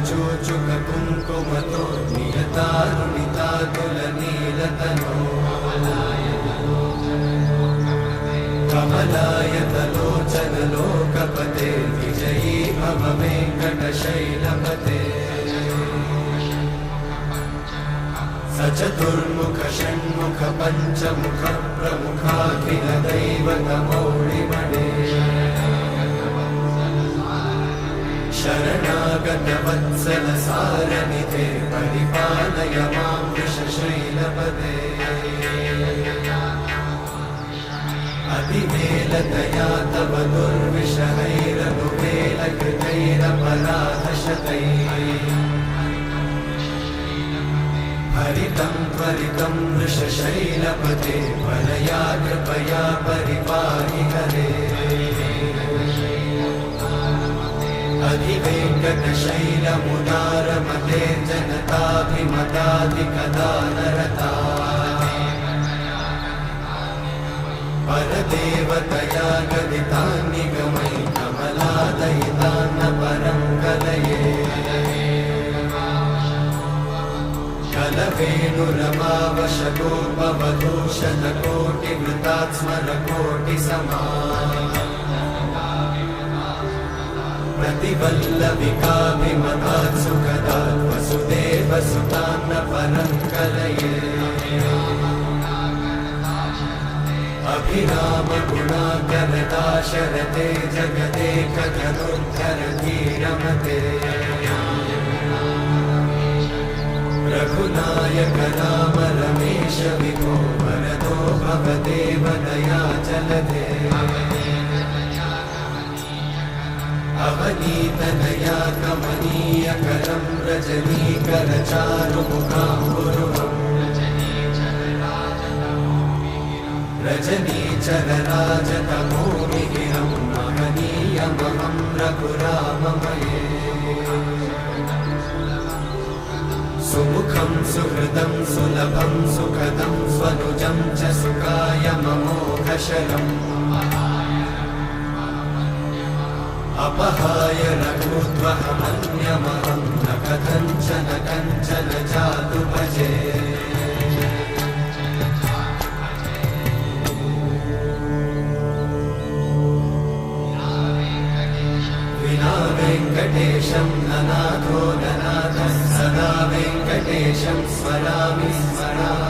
చూచుక కుంకుమతో నియతారుణితాకుల నీలతనో కమలాయతలోచన లోకపతే విజయీ భవ వెంకటశైలపతే సచతుర్ముఖ షణ్ముఖ పంచముఖ ప్రముఖాఖిల దైవత మౌళిమణే वत्सल सारनिधे परिपालय मां वृषशैलपदे। अतिवेलतया तव दुर्विषहैरनुवेलकृतैरपराधशतैः हरितं त्वरितं वृषशैलपते परया कृपया परिपाहि हरे अधिवेङ्कटशैलमुदारमते जनताभिमताधिकदानरता परदेवतया गदितान्निगमै कमलादयितान्न परं कलये कलवेणुरमावशगोपवधूषणकोटिवृतात् स्मरकोटिसमा प्रतिवल्लविकाभिमतात्सुखदा वसुदेव सुतां न परं कलये अभिरामगुणाकरता शरते जगते रमते रघुनायक दया चलते अवनीतनया कमनीयकरं रजनीकरचारुमुखाम्बुरुहम् रजनीचरराजतमोमिहिरं महनीयमहं रघुराममये। सुमुखं सुहृदं सुलभं सुखदं स्वनुजं च सुखाय ममोघशरम् अपहाय न कथञ्चन कञ्चन जातु भजे। विना वेङ्कटेशं ननाथो ननाथः सदा वेङ्कटेशं स्मरामि स्मरामि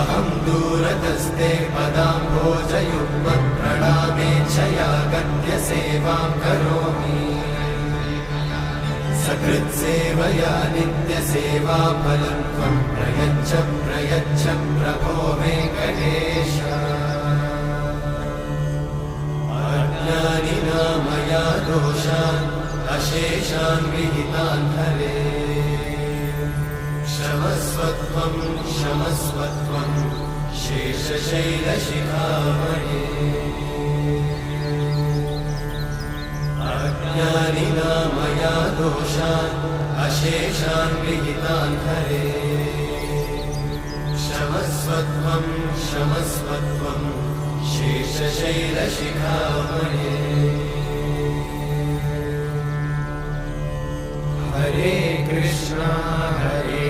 अहं दूरतस्ते पदाम्भोजयुग्मप्रणामेच्छया गद्य सेवां करोमि। सकृत्सेवया नित्यसेवाफलं त्वं प्रयच्छ प्रयच्छ प्रभो वेङ्कटेश। अज्ञानिना मया दोषान् अशेषान् विहितान् हरे त्वं शमस्व त्वं अज्ञानिना मया दोषान्, अशेषान् विहितान् हरे। शमस्व त्वं शमस्व हरे कृष्णा, हरे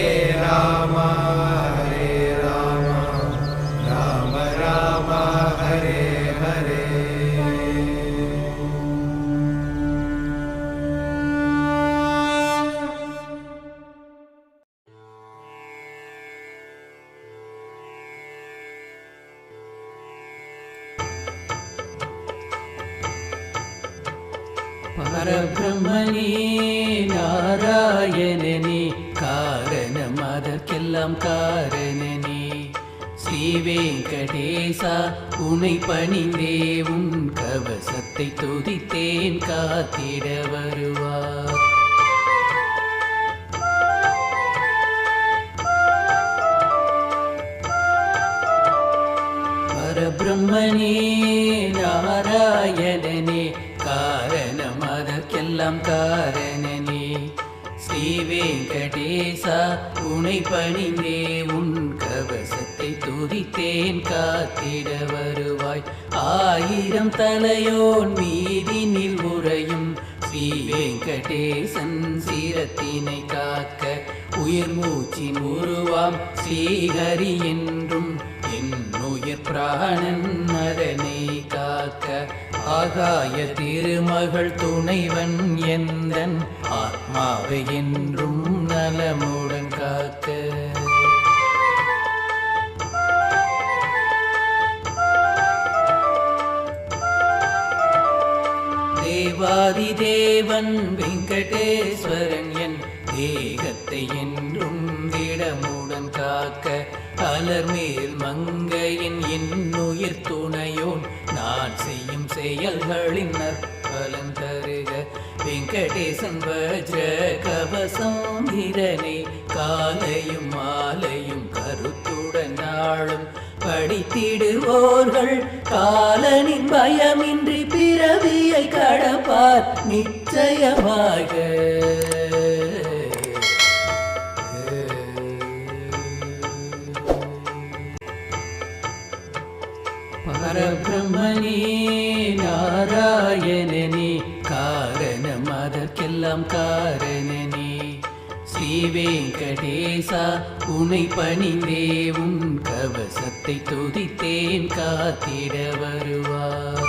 காரணமதற்கெல்லாம் காரணம் அதற்கெல்லாம் ஸ்ரீ வெங்கடேசா உனை பணிந்தே உன் கவசத்தை துதித்தேன் காத்திட வருவாய். ஆயிரம் தலையோன் மீதினில் உறையும் ஸ்ரீ வெங்கடேசன் சீரத்தினை காக்க உயிர் மூச்சின் உருவாம் ஸ்ரீஹரி என்றும் உயிர் பிராணன் அதனை காக்க ஆகாய திருமகள் துணைவன் எந்தன் ஆத்மாவை என்றும் நலமுடன் காக்க. தேவாதி தேவன் வெங்கடேஸ்வரன் தேகத்தை என்றும் திடமுடன் காக்க அலர்மேல் மங்கையின் இன்னுயிர் துணையோன் நான் செய்யும் செயல்களின் நற்பலன் தருக. வெங்கடேசன் வஜ்ர கவசம் இதனை காலையும் மாலையும் கருத்துடன் நாளும் படித்திடுவோர்கள் காலனின் பயமின்றி பிறவியை கடப்பார் நிச்சயமாக. பரபிரம்மனே நாராயணனே காரணம் அதற்கெல்லாம் காரணனே. ஸ்ரீ வெங்கடேசா உனை பணிந்தே உன் கவசத்தை துதித்தேன் காத்திட வருவார்.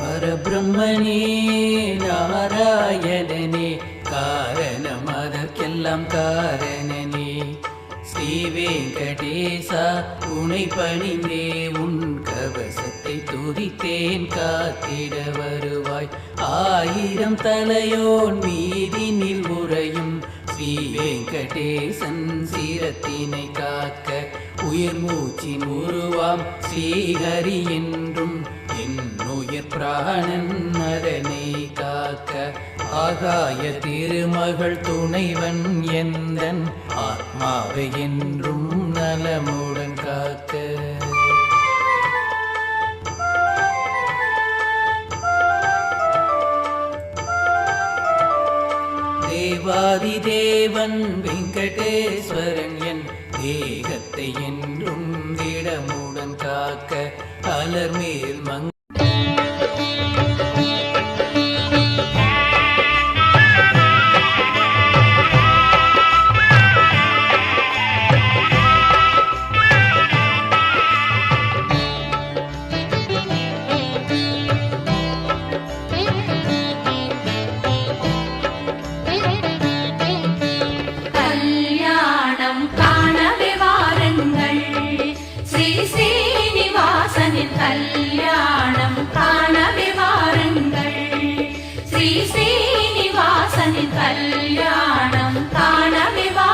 பரபிரம்மனே நாராயணனே எல்லாம் காரணனே. ஸ்ரீ வெங்கடேசா உனை பணிந்தே உன் கவசத்தை துதித்தேன் காத்திட வருவாய். ஆயிரம் தலையோன் மீதினில் உறையும் ஸ்ரீ வெங்கடேசன் சீரத்தினை காக்க உயிர் மூச்சின் உருவாம். ஸ்ரீஹரி என்றும் என் உயிர் பிராணன் மரனை காக்க ஆகாய திருமகள் துணைவன் எந்தன் ஆத்மாவை என்றும் நலமுடன் காக்க. தேவாதி தேவன் வெங்கடேஸ்வரன் என் தேகத்தை என்றும் திடமுடன் காக்க. அலர்மேல் மங்க ஸ்ரீ சீனிவாசன் கல்யாணம் காண விவா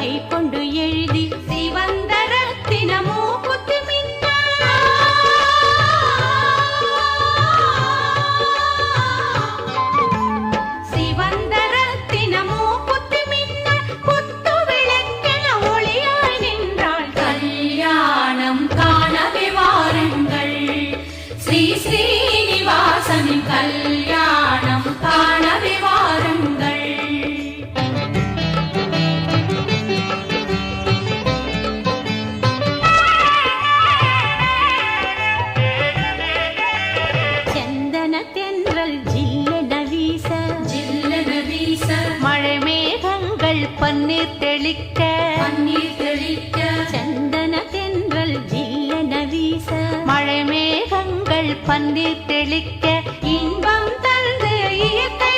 விழியில் எழு மேகங்கள் பன்னீர் தெளிக்க இன்பம் தந்து இயற்கை